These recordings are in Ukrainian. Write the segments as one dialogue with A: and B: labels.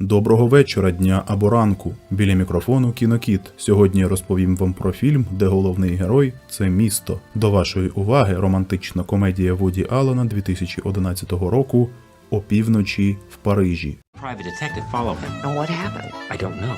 A: Доброго вечора, дня або ранку. Біля мікрофону Кінокіт. Сьогодні я розповім вам про фільм, де головний герой це місто. До вашої уваги романтична комедія Вуді Аллена 2011 року Опівночі в Парижі.
B: Private detective follow him.
C: And what happened?
B: I don't know.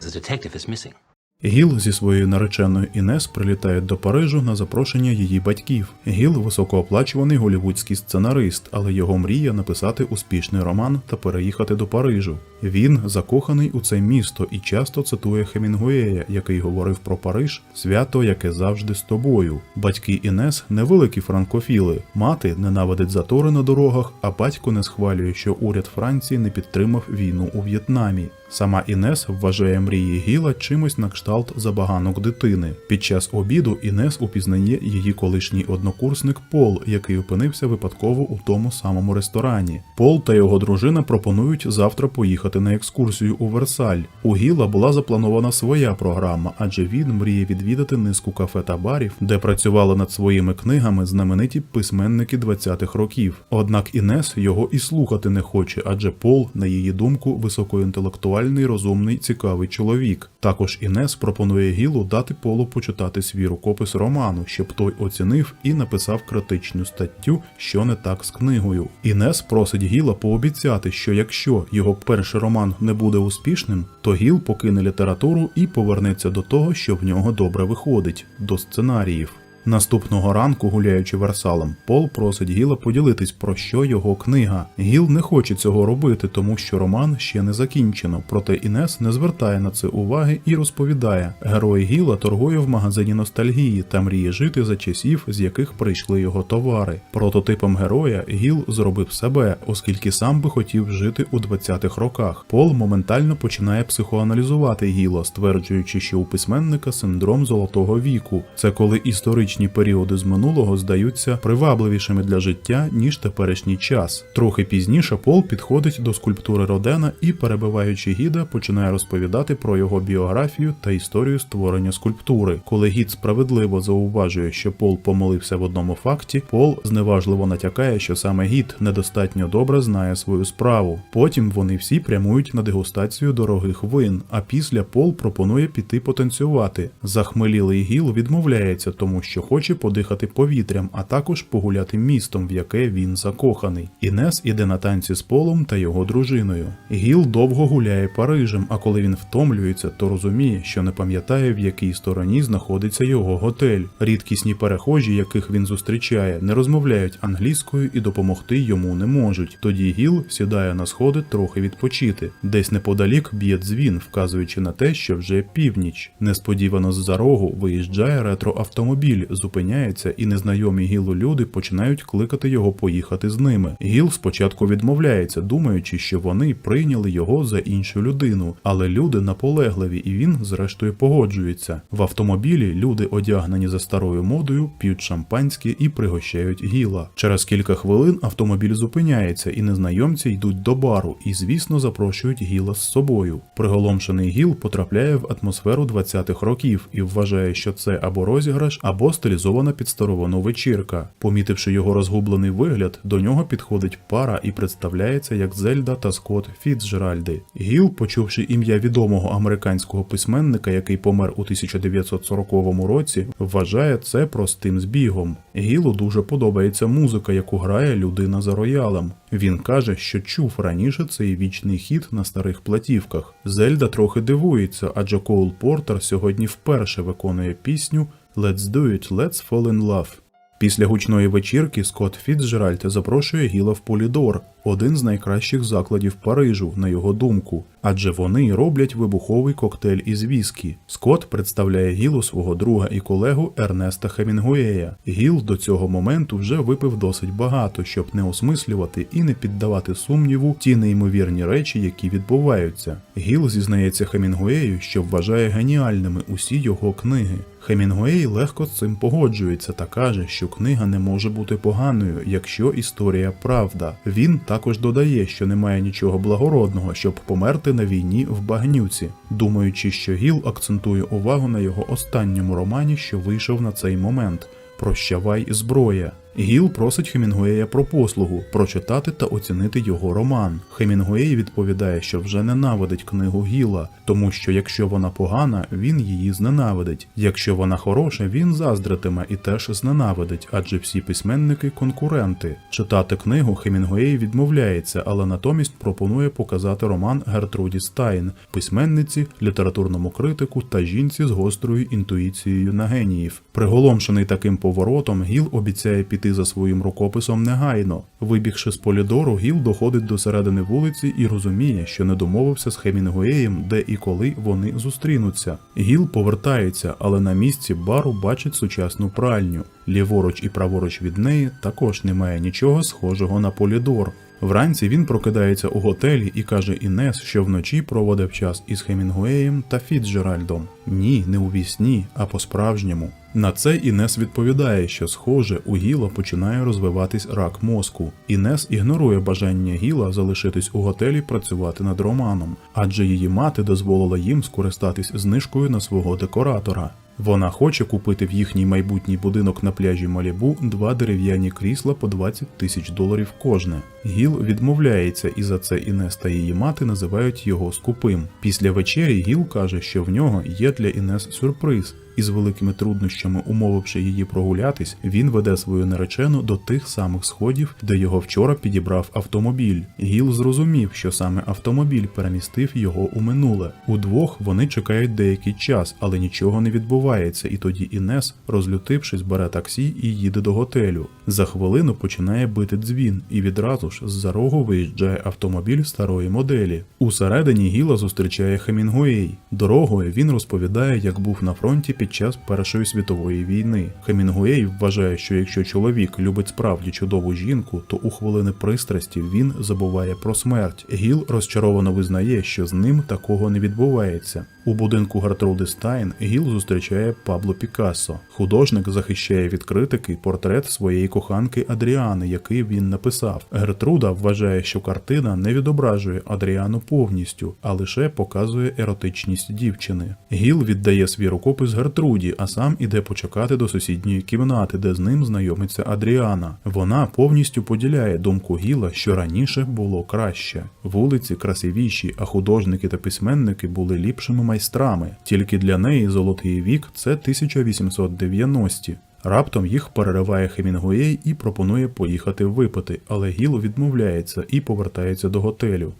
B: The detective is missing.
A: Гіл зі своєю нареченою Інес прилітають до Парижу на запрошення її батьків. Гіл високооплачуваний голівудський сценарист, але його мрія написати успішний роман та переїхати до Парижу. Він закоханий у це місто і часто цитує Хемінгуея, який говорив про Париж свято, яке завжди з тобою. Батьки Інес невеликі франкофіли. Мати ненавидить затори на дорогах, а батько не схвалює, що уряд Франції не підтримав війну у В'єтнамі. Сама Інес вважає мрії Гіла чимось на кшталт забаганок дитини. Під час обіду Інес упізнає її колишній однокурсник Пол, який опинився випадково у тому самому ресторані. Пол та його дружина пропонують завтра поїхати на екскурсію у Версаль. У Гіла була запланована своя програма, адже він мріє відвідати низку кафе та барів, де працювали над своїми книгами знамениті письменники 20-х років. Однак Інес його і слухати не хоче, адже Пол, на її думку, високоінтелектуальний, розумний, цікавий чоловік. Також Інес пропонує Гілу дати Полу почитати свій рукопис роману, щоб той оцінив і написав критичну статтю, що не так з книгою. Інес просить Гіла пообіцяти, що якщо його перший роман не буде успішним, то Гіл покине літературу і повернеться до того, що в нього добре виходить до сценаріїв. Наступного ранку, гуляючи Версалем, Пол просить Гіла поділитись про що його книга. Гіл не хоче цього робити, тому що роман ще не закінчено. Проте Інес не звертає на це уваги і розповідає: герой Гіла торгує в магазині ностальгії та мріє жити за часів, з яких прийшли його товари. Прототипом героя Гіл зробив себе, оскільки сам би хотів жити у 20-х роках. Пол моментально починає психоаналізувати Гіла, стверджуючи, що у письменника синдром золотого віку. Це коли історичні періоди з минулого здаються привабливішими для життя, ніж теперішній час. Трохи пізніше Пол підходить до скульптури Родена і, перебиваючи гіда, починає розповідати про його біографію та історію створення скульптури. Коли гід справедливо зауважує, що Пол помилився в одному факті, Пол зневажливо натякає, що саме гід недостатньо добре знає свою справу. Потім вони всі прямують на дегустацію дорогих вин, а після Пол пропонує піти потанцювати. Захмелілий гіл відмовляється, тому що хоче подихати повітрям, а також погуляти містом, в яке він закоханий. Інес іде на танці з Полом та його дружиною. Гіл довго гуляє Парижем, а коли він втомлюється, то розуміє, що не пам'ятає, в якій стороні знаходиться його готель. Рідкісні перехожі, яких він зустрічає, не розмовляють англійською і допомогти йому не можуть. Тоді Гіл сідає на сходи трохи відпочити. Десь неподалік б'є дзвін, вказуючи на те, що вже північ. Несподівано з-за рогу виїжджає ретроавтомобіль, зупиняється, і незнайомі Гілу люди починають кликати його поїхати з ними. Гіл спочатку відмовляється, думаючи, що вони прийняли його за іншу людину, але люди наполегливі, і він, зрештою, погоджується. В автомобілі люди, одягнені за старою модою, п'ють шампанське і пригощають гіла. Через кілька хвилин автомобіль зупиняється, і незнайомці йдуть до бару, і, звісно, запрошують гіла з собою. Приголомшений гіл потрапляє в атмосферу 20-х років і вважає, що це або розіграш, або стилізована під старовину вечірка. Помітивши його розгублений вигляд, до нього підходить пара і представляється як Зельда та Скотт Фіцджеральди. Гіл, почувши ім'я відомого американського письменника, який помер у 1940 році, вважає це простим збігом. Гілу дуже подобається музика, яку грає людина за роялем. Він каже, що чув раніше цей вічний хіт на старих платівках. Зельда трохи дивується, адже Коул Портер сьогодні вперше виконує пісню Let's do it, let's fall in love. Після гучної вечірки Скотт Фіцджеральд запрошує Гіла в Полідор, один з найкращих закладів Парижу, на його думку, адже вони роблять вибуховий коктейль із віскі. Скотт представляє Гілу свого друга і колегу Ернеста Хемінгуея. Гіл до цього моменту вже випив досить багато, щоб не осмислювати і не піддавати сумніву ті неймовірні речі, які відбуваються. Гіл зізнається Хемінгуею, що вважає геніальними усі його книги. Хемінгуей легко з цим погоджується та каже, що книга не може бути поганою, якщо історія правда. Він також додає, що немає нічого благородного, щоб померти на війні в багнюці, думаючи, що Гіл акцентує увагу на його останньому романі, що вийшов на цей момент. Прощавай зброя. Гіл просить Хемінгуея про послугу, прочитати та оцінити його роман. Хемінгуей відповідає, що вже ненавидить книгу Гіла, тому що якщо вона погана, він її зненавидить. Якщо вона хороша, він заздритиме і теж зненавидить, адже всі письменники конкуренти. Читати книгу Хемінгуей відмовляється, але натомість пропонує показати роман Гертруді Стайн, письменниці, літературному критику та жінці з гострою інтуїцією на геніїв. Приголомшений таким поворотом, Гіл обіцяє піти за своїм рукописом негайно. Вибігши з полідору, Гіл доходить до середини вулиці і розуміє, що не домовився з Хемінгуеєм, де і коли вони зустрінуться. Гіл повертається, але на місці бару бачить сучасну пральню. Ліворуч і праворуч від неї також немає нічого схожого на полідор. Вранці він прокидається у готелі і каже Інес, що вночі проводив час із Хемінгуеєм та Фіцджеральдом. Ні, не у вісні, а по-справжньому. На це Інес відповідає, що схоже, у Гіла починає розвиватись рак мозку. Інес ігнорує бажання Гіла залишитись у готелі працювати над романом, адже її мати дозволила їм скористатись знижкою на свого декоратора. Вона хоче купити в їхній майбутній будинок на пляжі Малібу два дерев'яні крісла по 20 тисяч доларів кожне. Гіл відмовляється, і за це Інес та її мати називають його скупим. Після вечері Гіл каже, що в нього є для Інес сюрприз. І з великими труднощами, умовивши її прогулятись, він веде свою наречену до тих самих сходів, де його вчора підібрав автомобіль. Гіл зрозумів, що саме автомобіль перемістив його у минуле. Удвох вони чекають деякий час, але нічого не відбувається, і тоді Інес, розлютившись, бере таксі і їде до готелю. За хвилину починає бити дзвін, і відразу ж з-за рогу виїжджає автомобіль старої моделі. Усередині Гіла зустрічає Хемінгуей. Дорогою він розповідає, як був на фронті під час Першої світової війни. Хемінгуей вважає, що якщо чоловік любить справді чудову жінку, то у хвилини пристрасті він забуває про смерть. Гіл розчаровано визнає, що з ним такого не відбувається. У будинку Гертруди Стайн Гіл зустрічає Пабло Пікассо. Художник захищає від критики портрет своєї коханки Адріани, який він написав. Гертруда вважає, що картина не відображує Адріану повністю, а лише показує еротичність дівчини. Гіл віддає свій рукопис Гертруді, а сам іде почекати до сусідньої кімнати, де з ним знайомиться Адріана. Вона повністю поділяє думку Гіла, що раніше було краще. Вулиці красивіші, а художники та письменники були ліпшими майстрами. Тільки для неї золотий вік це 1890-ті. Раптом їх перериває Хемінгуей і пропонує поїхати випити, але Гіл відмовляється і повертається до готелю.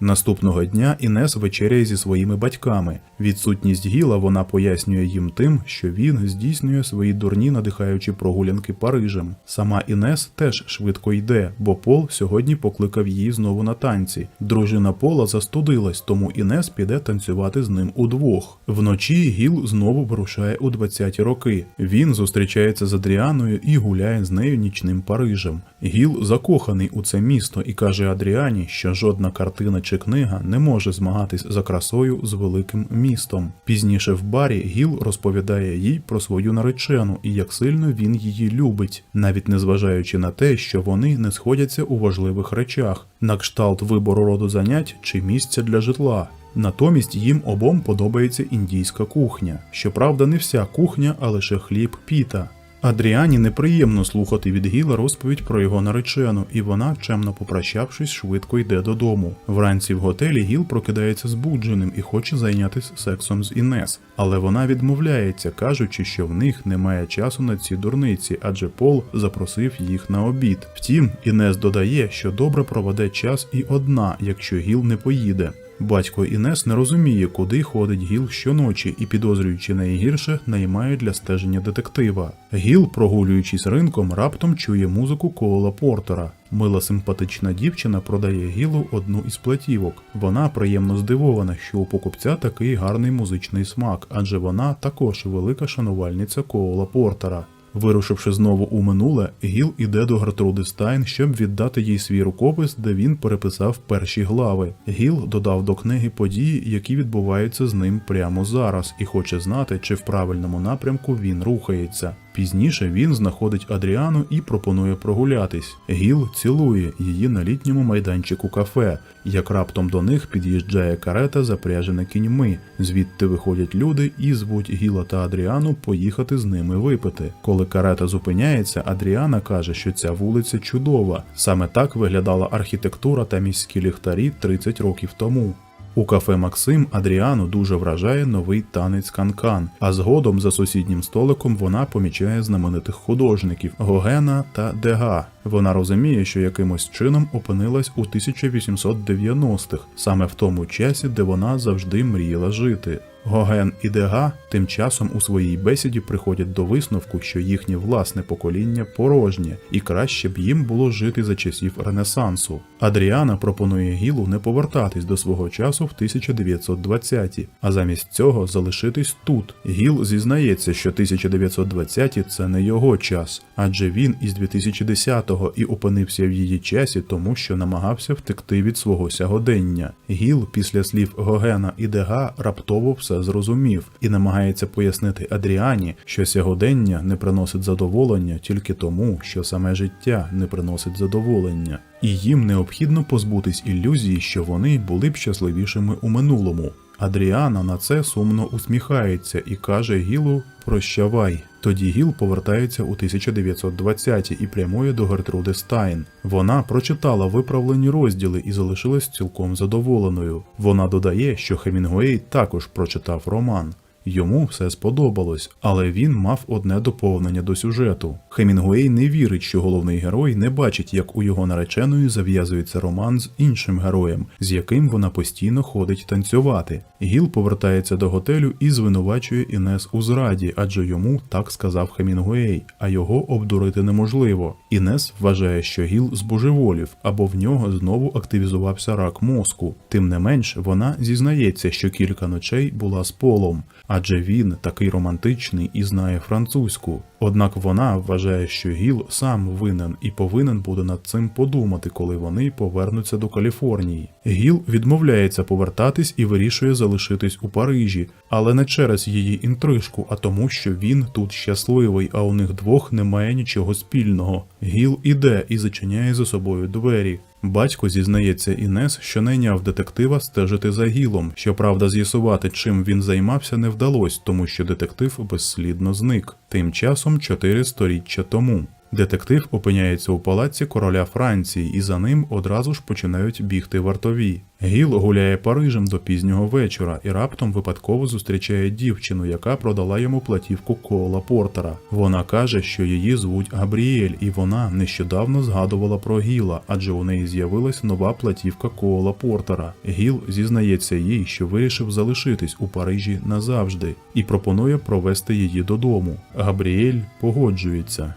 A: Наступного дня Інес вечеряє зі своїми батьками. Відсутність Гіла вона пояснює їм тим, що він здійснює свої дурні надихаючі прогулянки Парижем. Сама Інес теж швидко йде, бо Пол сьогодні покликав її знову на танці. Дружина Пола застудилась, тому Інес піде танцювати з ним удвох. Вночі Гіл знову вирушає у 20-ті роки. Він зустрічається з Адріаною і гуляє з нею нічним Парижем. Гіл закоханий у це місто і каже Адріані, що жодна картина чи книга не може змагатись за красою з великим містом. Пізніше в барі Гіл розповідає їй про свою наречену і як сильно він її любить, навіть незважаючи на те, що вони не сходяться у важливих речах, на кшталт вибору роду занять чи місця для житла. Натомість їм обом подобається індійська кухня. Щоправда, не вся кухня, а лише хліб піта. Адріані неприємно слухати від Гіла розповідь про його наречену, і вона, чемно попрощавшись, швидко йде додому. Вранці в готелі Гіл прокидається збудженим і хоче зайнятися сексом з Інес, але вона відмовляється, кажучи, що в них немає часу на ці дурниці, адже Пол запросив їх на обід. Втім, Інес додає, що добре проведе час і одна, якщо Гіл не поїде. Батько Інес не розуміє, куди ходить Гіл щоночі, і, підозрюючи найгірше, наймає для стеження детектива. Гіл, прогулюючись ринком, раптом чує музику Коула Портера. Мила симпатична дівчина продає Гілу одну із платівок. Вона приємно здивована, що у покупця такий гарний музичний смак, адже вона також велика шанувальниця Коула Портера. Вирушивши знову у минуле, Гіл іде до Гертруди Стайн, щоб віддати їй свій рукопис, де він переписав перші глави. Гіл додав до книги події, які відбуваються з ним прямо зараз, і хоче знати, чи в правильному напрямку він рухається. Пізніше він знаходить Адріану і пропонує прогулятись. Гіл цілує її на літньому майданчику кафе, як раптом до них під'їжджає карета, запряжена кіньми. Звідти виходять люди і звуть Гіла та Адріану поїхати з ними випити. Коли карета зупиняється, Адріана каже, що ця вулиця чудова. Саме так виглядала архітектура та міські ліхтарі 30 років тому. У кафе Максим Адріану дуже вражає новий танець канкан, а згодом за сусіднім столиком вона помічає знаменитих художників Гогена та Дега. Вона розуміє, що якимось чином опинилась у 1890-х, саме в тому часі, де вона завжди мріяла жити. Гоген і Дега тим часом у своїй бесіді приходять до висновку, що їхнє власне покоління порожнє, і краще б їм було жити за часів Ренесансу. Адріана пропонує Гілу не повертатись до свого часу в 1920-ті, а замість цього залишитись тут. Гіл зізнається, що 1920-ті – це не його час, адже він із 2010-го і опинився в її часі, тому що намагався втекти від свого сягодення. Гіл після слів Гогена і Дега раптово все зрозумів і намагається пояснити Адріані, що сьогодення не приносить задоволення тільки тому, що саме життя не приносить задоволення, і їм необхідно позбутись ілюзії, що вони були б щасливішими у минулому. Адріана на це сумно усміхається і каже Гілу Прощавай. Тоді Гіл повертається у 1920-ті і прямує до Гертруди Стайн. Вона прочитала виправлені розділи і залишилась цілком задоволеною. Вона додає, що Хемінгуей також прочитав роман. Йому все сподобалось, але він мав одне доповнення до сюжету. Хемінгуей не вірить, що головний герой не бачить, як у його нареченої зав'язується роман з іншим героєм, з яким вона постійно ходить танцювати. Гіл повертається до готелю і звинувачує Інес у зраді, адже йому так сказав Хемінгуей, а його обдурити неможливо. Інес вважає, що Гіл збожеволів або в нього знову активізувався рак мозку. Тим не менш, вона зізнається, що кілька ночей була з полом, адже він такий романтичний і знає французьку. Однак вона вважає, що Гіл сам винен і повинен буде над цим подумати, коли вони повернуться до Каліфорнії. Гіл відмовляється повертатись і вирішує залишитись у Парижі, але не через її інтрижку, а тому, що він тут щасливий, а у них двох немає нічого спільного. Гіл іде і зачиняє за собою двері. Батько зізнається Інес, що найняв детектива стежити за Гілом. Щоправда, з'ясувати, чим він займався, не вдалося, тому що детектив безслідно зник. Тим часом чотири сторіччя тому. Детектив опиняється у палаці короля Франції, і за ним одразу ж починають бігти вартові. Гіл гуляє Парижем до пізнього вечора і раптом випадково зустрічає дівчину, яка продала йому платівку Кола Портера. Вона каже, що її звуть Габріель, і вона нещодавно згадувала про Гіла, адже у неї з'явилась нова платівка Кола Портера. Гіл зізнається їй, що вирішив залишитись у Парижі назавжди, і пропонує провести її додому. Габріель погоджується.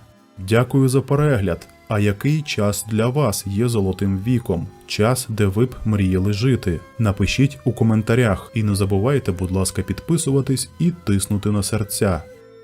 A: Дякую за перегляд. А який час для вас є золотим віком? Час, де ви б мріяли жити? Напишіть у коментарях і не забувайте, будь ласка, підписуватись і тиснути на серця.